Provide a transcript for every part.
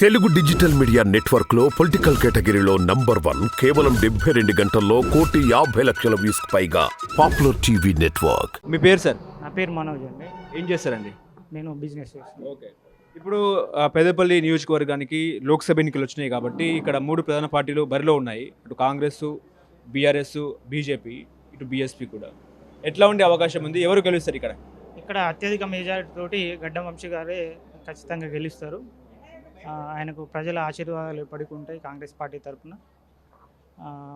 Telugu digital media నెట్వర్క్లో political కేటగిరీలో number one కేవలం డెబ్బై రెండు గంటల్లో కోటి యాభై లక్షల వ్యూస్ పైగా పాపులర్ టీవీ నెట్వర్క్. మీ పేరు సార్? నా పేరు మనోజ్ అండి. ఏం చేస్తారండి? నేను బిజినెస్ చేస్తాను. ఓకే. ఇప్పుడు ఆ, పెద్దపల్లి నియోజకవర్గానికి లోక్సభ ఎన్నికలు వచ్చినాయి కాబట్టి ఇక్కడ మూడు ప్రధాన పార్టీలు బరిలో ఉన్నాయి. ఇటు కాంగ్రెస్ బీఆర్ఎస్ బీజేపీ ఇటు బీఎస్పీ కూడా. ఎట్లా ఉండే అవకాశం ఉంది? ఎవరు గెలుస్తారు ఇక్కడ? ఇక్కడ అత్యధిక మెజారిటీ తోటి గడ్డం వంశీ గారే ఖచ్చితంగా గెలుస్తారు. ఆయనకు ప్రజల ఆశీర్వాదాలు ఎప్పటికీ ఉంటాయి కాంగ్రెస్ పార్టీ తరఫున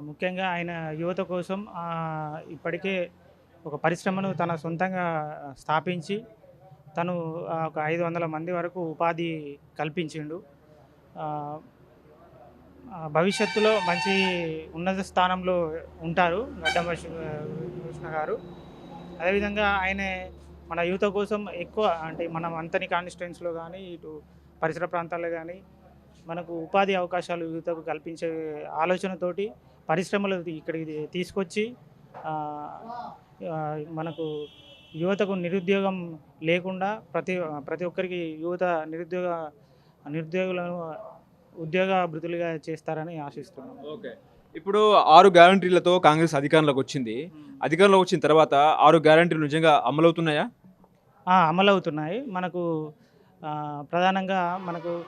ముఖ్యంగా ఆయన యువత కోసం ఇప్పటికే ఒక పరిశ్రమను తన సొంతంగా స్థాపించి తను ఒక ఐదు వందల మంది వరకు ఉపాధి కల్పించిండు. భవిష్యత్తులో మంచి ఉన్నత స్థానంలో ఉంటారు గడ్డం కృష్ణ గారు. అదేవిధంగా ఆయన మన యువత కోసం ఎక్కువ అంటే మనం అంతని కాన్స్టిట్యున్స్లో కానీ ఇటు పరిసర ప్రాంతాల్లో కానీ మనకు ఉపాధి అవకాశాలు యువతకు కల్పించే ఆలోచనతోటి పరిశ్రమలు ఇక్కడికి తీసుకొచ్చి మనకు యువతకు నిరుద్యోగం లేకుండా ప్రతి ప్రతి ఒక్కరికి యువత నిరుద్యోగ నిరుద్యోగులను ఉద్యోగ అభివృద్ధులుగా చేస్తారని ఆశిస్తున్నాను ఓకే. ఇప్పుడు ఆరు గ్యారంటీలతో కాంగ్రెస్ అధికారంలోకి వచ్చింది. అధికారంలోకి వచ్చిన తర్వాత ఆరు గ్యారంటీలు నిజంగా అమలవుతున్నాయా? అమలవుతున్నాయి. మనకు ప్రధానంగా మనకు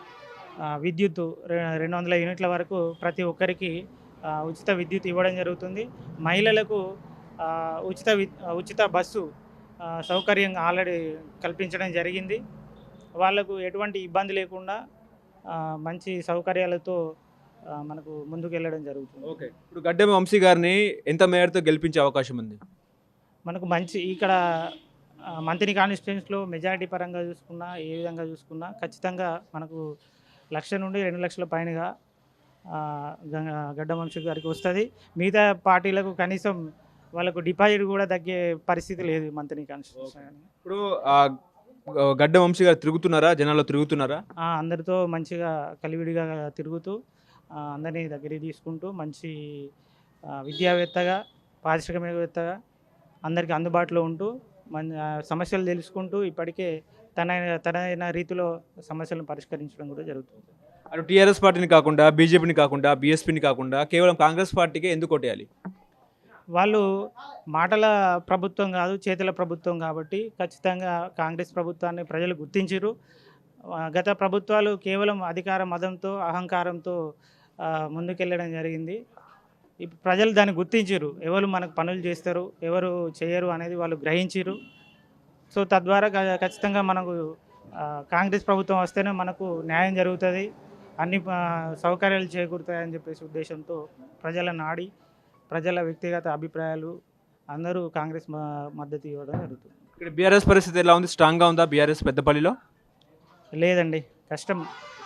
విద్యుత్ రెండు వందల యూనిట్ల వరకు ప్రతి ఒక్కరికి ఉచిత విద్యుత్ ఇవ్వడం జరుగుతుంది. మహిళలకు ఉచిత వి- ఉచిత బస్సు సౌకర్యం ఆల్రెడీ కల్పించడం జరిగింది. వాళ్ళకు ఎటువంటి ఇబ్బంది లేకుండా మంచి సౌకర్యాలతో మనకు ముందుకు వెళ్ళడం జరుగుతుంది. ఓకే. ఇప్పుడు గడ్డం వంశీ గారిని ఎంత మేరతో గెలిపించే అవకాశం ఉంది మనకు మంచి ఇక్కడ మంత్రి కాన్స్టిట్యున్స్లో మెజారిటీ పరంగా చూసుకున్నా ఏ విధంగా చూసుకున్నా ఖచ్చితంగా మనకు లక్ష నుండి రెండు లక్షల పైనగా గడ్డ వంశీ గారికి వస్తుంది. మిగతా పార్టీలకు కనీసం వాళ్ళకు డిపాజిట్ కూడా తగ్గే పరిస్థితి లేదు మంత్రి కాన్స్టిట్యూషన్ ఇప్పుడు గడ్డ వంశీ గారు తిరుగుతున్నారా? జనాల్లో తిరుగుతున్నారా? అందరితో మంచిగా కలివిడిగా తిరుగుతూ అందరినీ దగ్గరికి తీసుకుంటూ మంచి విద్యావేత్తగా పారిశ్రామికవేత్తగా అందరికీ అందుబాటులో ఉంటూ మన సమస్యలు తెలుసుకుంటూ ఇప్పటికే తన తనైన రీతిలో సమస్యలను పరిష్కరించడం కూడా జరుగుతుంది. అటు టీఆర్ఎస్ పార్టీని కాకుండా బీజేపీని కాకుండా బీఎస్పీని కాకుండా కేవలం కాంగ్రెస్ పార్టీకే ఎందుకు కొట్టేయాలి? వాళ్ళు మాటల ప్రభుత్వం కాదు చేతుల ప్రభుత్వం కాబట్టి ఖచ్చితంగా కాంగ్రెస్ ప్రభుత్వాన్ని ప్రజలు గుర్తించారు గత ప్రభుత్వాలు కేవలం అధికార మదంతో అహంకారంతో ముందుకెళ్ళడం జరిగింది. ప్రజలు దాన్ని గుర్తించారు ఎవరు మనకు పనులు చేస్తారు ఎవరు చేయరు అనేది వాళ్ళు గ్రహించారు సో తద్వారా ఖచ్చితంగా మనకు కాంగ్రెస్ ప్రభుత్వం వస్తేనే మనకు న్యాయం జరుగుతుంది అన్ని సౌకర్యాలు చేకూరుతాయని చెప్పేసి ఉద్దేశంతో ప్రజల నాడి ప్రజల వ్యక్తిగత అభిప్రాయాలు అందరూ కాంగ్రెస్ మద్దతు ఇవ్వడం జరుగుతుంది. ఇక్కడ బీఆర్ఎస్ పరిస్థితి ఎలా ఉంది? స్ట్రాంగ్గా ఉందా బీఆర్ఎస్ పెద్దపల్లిలో? లేదండి కష్టం.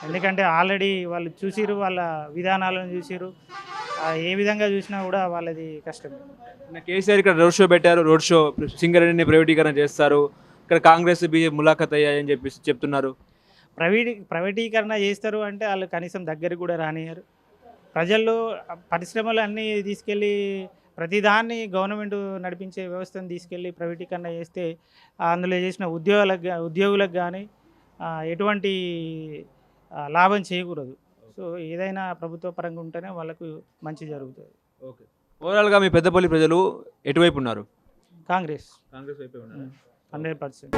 ఎందుకంటే ఆల్రెడీ వాళ్ళు చూసిరు వాళ్ళ విధానాలను చూసిరు ఏ విధంగా చూసినా కూడా వాళ్ళది కష్టం. నిన్న కేసీఆర్ ఇక్కడ రోడ్ షో పెట్టారు. రోడ్ షో సింగరేణిని ప్రైవేటీకరణ చేస్తారు. ఇక్కడ కాంగ్రెస్ బీజేపీ ములాఖత్ అయ్యాయని చెప్పేసి చెప్తున్నారు. ప్రైవేట్ ప్రైవేటీకరణ చేస్తారు అంటే వాళ్ళు కనీసం దగ్గరికి కూడా రానియరు ప్రజల్లో పరిశ్రమలు అన్నీ తీసుకెళ్ళి ప్రతిదాన్ని గవర్నమెంట్ నడిపించే వ్యవస్థను తీసుకెళ్ళి ప్రైవేటీకరణ చేస్తే అందులో చేసిన ఉద్యోగాలకు ఉద్యోగులకు కానీ ఎటువంటి లాభం చేయకూడదు. సో ఏదైనా ప్రభుత్వ పరంగా ఉంటేనే వాళ్ళకు మంచి జరుగుతుంది. ఓకే. ఓవరాల్గా మీ పెద్దపల్లి ప్రజలు ఎటువైపు ఉన్నారు? కాంగ్రెస్. కాంగ్రెస్ వైపే ఉన్నారు. Hundred percent.